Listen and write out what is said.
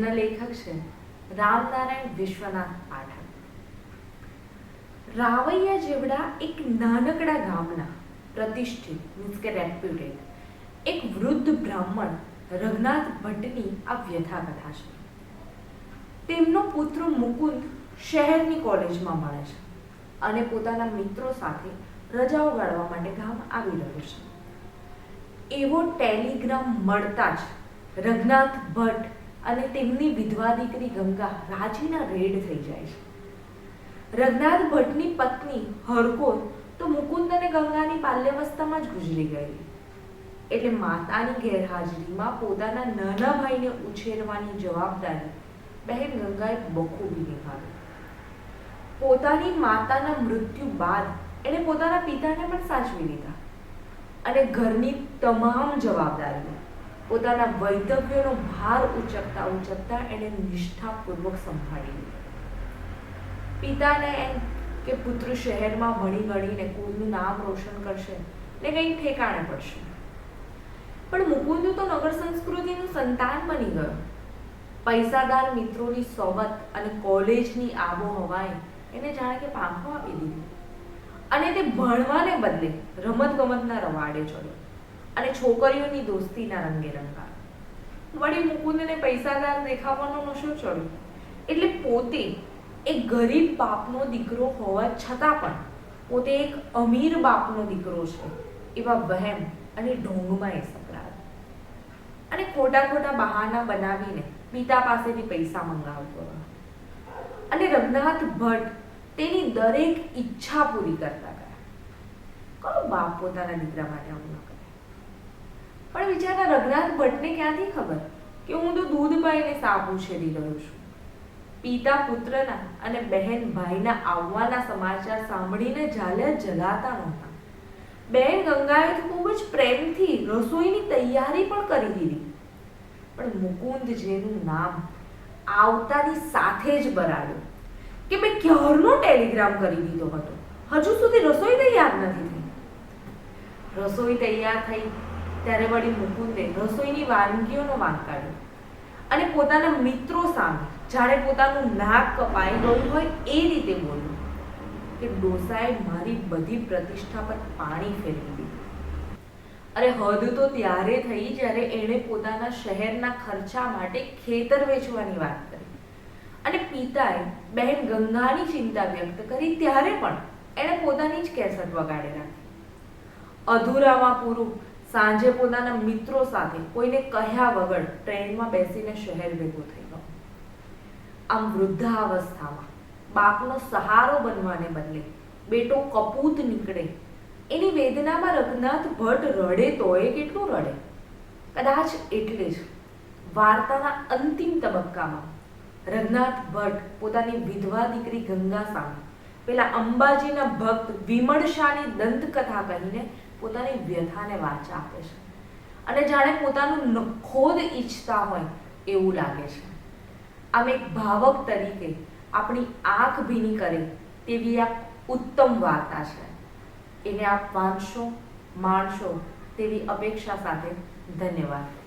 છે રામનારાયણ વિશ્વનાથ પાઠક. રાવૈયા જેવડા એક નાનકડા ગામના પ્રતિષ્ઠિત મીન્સ કે રેપ્યુટેડ એક વૃદ્ધ બ્રાહ્મણ રઘુનાથ ભટ્ટની આ વ્યથા કથા છે. તેમનો પુત્ર મુકુંદ શહેરની કોલેજમાં મળે છે અને પોતાના મિત્રો સાથે રજાઓ ગાળવા માટે ગામ આવી રહ્યો છે. એવો ટેલિગ્રામ મળતા જ રઘનાથ ભટ્ટ અને તેમની વિધવા દીકરી ગંગા રાજીના રેડ થઈ જાય છે. રઘનાથ ભટ્ટની પત્ની હરકોર તો મુકુંદ અને ગંગાની બાલ્યાવસ્થામાં જ ગુજરી ગયેલી એટલે માતાની ગેરહાજરીમાં પોતાના નાના ભાઈને ઉછેરવાની જવાબદારી બહેન ગંગાએ બખૂબી નિભાવી. પોતાની માતાના મૃત્યુ બાદ એણે પોતાના પિતાને પણ સાચવી લીધા અને ઘરની તમામ જવાબદારીઓ પોતાના વૈતવ્યનો ભાર ઉચકતા ઉચકતા એને નિષ્ઠાપૂર્વક સંભાળી પિતાને એમ કે પુત્ર શહેરમાં ભણી ગણીને કુળનું નામ રોશન કરશે ને કંઈ ઠેકાણે પડશે. પણ મુકુંદ તો નગર સંસ્કૃતિનું સંતાન બની ગયો. પૈસાદાર મિત્રોની સોબત અને કોલેજની આબોહવાએ એને જાણે કે પાંખો આપી દીધી. અને તે ભણવાને બદલે રમત ગમતના રવાડે ચડ્યો. અને છોકરીઓની દોસ્તીના રંગે રંગાયો વળી મુકુંદને પૈસાદાર દેખાવાનો શું ચડ્યું. એટલે પોતે એક ગરીબ બાપનો દીકરો હોવા છતાં પણ પોતે એક અમીર બાપનો દીકરો છે, એવા વહેમ અને ઢોંગમાં એ સંકળાયો અને ખોટા ખોટા બહાના બનાવીને પિતા પાસેથી પૈસા મંગાવતો અને રઘુનાથ ભટ્ટ તેની દરેક ઈચ્છા પૂરી કરતા ગયા કયો બાપ પોતાના દીકરા માટે આવું પણ બિચારા રઘનાથ, ભટ્ટને ક્યાંથી ખબર કે હું તો દૂધ પાઈને સાપ ઉછેરી રહ્યો છું? પિતા પુત્રના અને બહેન ભાઈના આવવાના સમાચાર સાંભળીને ઝાલ્યા જલાતા નહોતા. બહેન ગંગાએ ખૂબ જ પ્રેમથી રસોઈની તૈયારી પણ કરી દીધી. પણ મુકુંદ જેનું નામ આવતાની સાથે જ બરાડ્યું કે મેં ક્યારનો ટેલિગ્રામ કરી દીધો હતો? હજુ સુધી રસોઈ તૈયાર નથી થઈ. રસોઈ તૈયાર થઈ ત્યારે વળી મુકુંદે રસોઈની વાનગીઓનો વાંક કાઢ્યો. અને પોતાના મિત્રો સામે જાણે પોતાનું નાક કપાઈ ગયું હોય એ રીતે બોલ્યું કે, ડોસાએ મારી બધી પ્રતિષ્ઠા પર પાણી ફેરવી દીધું. અરે હદ તો ત્યારે થઈ જ્યારે એણે પોતાના શહેરના ખર્ચા માટે ખેતર વેચવાની વાત કરી. અને પિતાએ બહેન ગંગાની ચિંતા વ્યક્ત કરી ત્યારે પણ એણે પોતાની જ કેસટ વગાડી રાખી અધૂરામાં પૂરું સાંજે પોતાના મિત્રો સાથે કોઈને કહ્યા વગર ટ્રેનમાં બેસીને શહેર ભેગો થઈ આમ વૃદ્ધાવસ્થામાં બાપનો સહારો બનવાને બદલે બેટો કપૂત નીકળે. એની વેદનામાં રઘનાથ ભટ્ટ રડે તો એ કેટલું રડે? કદાચ એટલે જ વાર્તાના અંતિમ તબક્કામાં રઘનાથ ભટ્ટ પોતાની વિધવા દીકરી ગંગા સામે પેલા અંબાજીના ભક્ત વિમળ શાહની દંતકથા કહીને પોતાની વ્યથાને વાચા આપે છે. અને જાણે પોતાનું નખોદ ઈચ્છતા હોય એવું લાગે છે. આમ એક ભાવક તરીકે આપણી આંખ ભીની કરે તેવી આ ઉત્તમ વાર્તા છે. એને આપ વાંચશો, માણશો તેવી અપેક્ષા સાથે ધન્યવાદ.